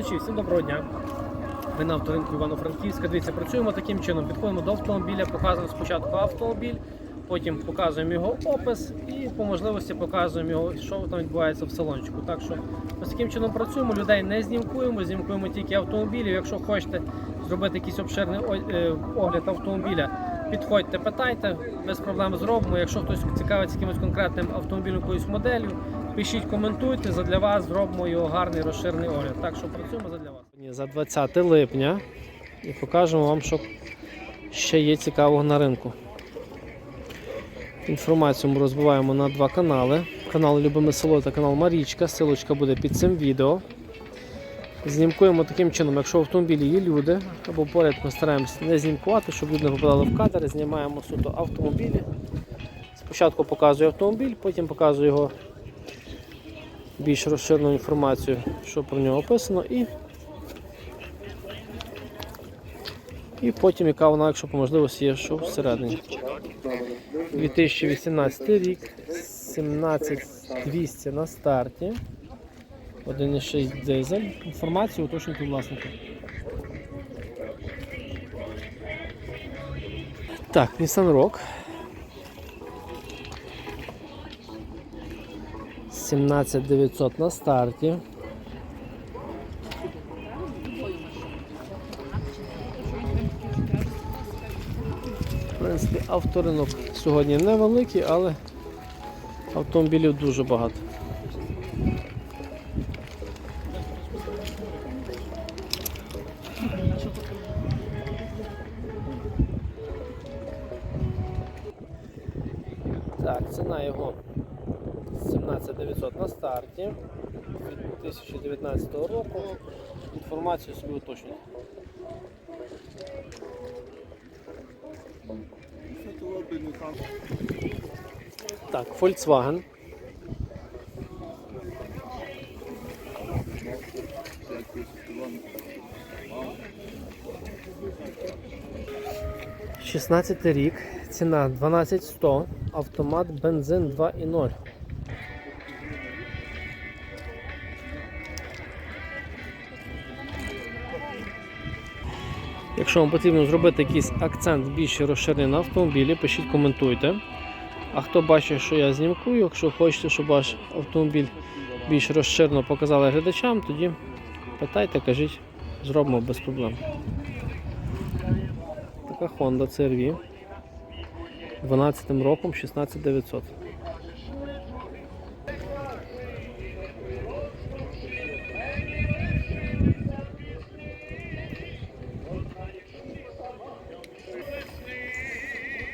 Глядачі, всім доброго дня. Ми на авторинку Івано-Франківська. Дивіться, працюємо таким чином. Підходимо до автомобіля, показуємо спочатку автомобіль, потім показуємо його опис і по можливості показуємо його, що там відбувається в салончику. Так що ось таким чином працюємо, людей не знімкуємо, знімкуємо тільки автомобілів. Якщо хочете зробити якийсь обширний е, огляд автомобіля, підходьте, питайте, без проблем зробимо. Якщо хтось цікавиться якимось конкретним автомобілем, якоюсь моделлю, пишіть, коментуйте. Задля вас зробимо його гарний розширений огляд. Так що працюємо задля вас. За 20 липня і покажемо вам, що ще є цікавого на ринку. Інформацію ми розбиваємо на два канали. Канал Любиме село та канал Марічка. Силочка буде під цим відео. Знімкуємо таким чином, якщо в автомобілі є люди, або поряд ми стараємося не знімкувати, щоб люди не попадали в кадр, знімаємо суто автомобілі. Спочатку показую автомобіль, потім показую його більш розширену інформацію, що про нього описано, і, і потім яка вона, якщо по можливості є, що всередині. 2018 рік, 17200 на старті. 1,6 дизель. Інформацію уточнюйте власника. Так, Nissan Rock. 17900 на старті. В принципі, авторинок сьогодні невеликий, але автомобілів дуже багато. Так, ціна його 17900 на старті від 2019 року. Інформацію собі уточнюйте. Так, Volkswagen. Шістнадцятий рік, ціна 12100, автомат, бензин 2.0. Якщо вам потрібно зробити якийсь акцент більше розширений на автомобілі, пишіть, коментуйте. А хто бачить, що я знімкую, якщо хочете, щоб ваш автомобіль більш розширено показали глядачам, тоді питайте, кажіть, зробимо без проблем. Така Honda CR-V. 12 роком 16900.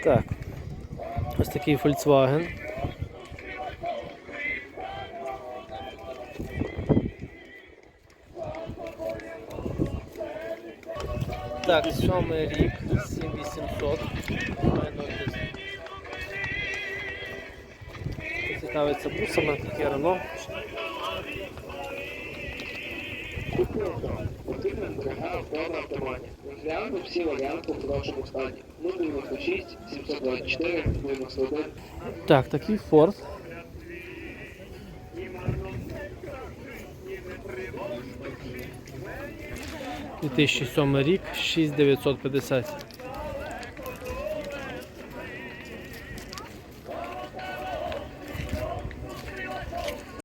Так. Ось такий Volkswagen. Так, сьомий рік, 7800. Має ноль дизель. Цікавиться бусами, таке. Розглянемо всі варіанти в хорошому стані. 096, 724, 91. Так, такий Ford. «2007 рік, 6950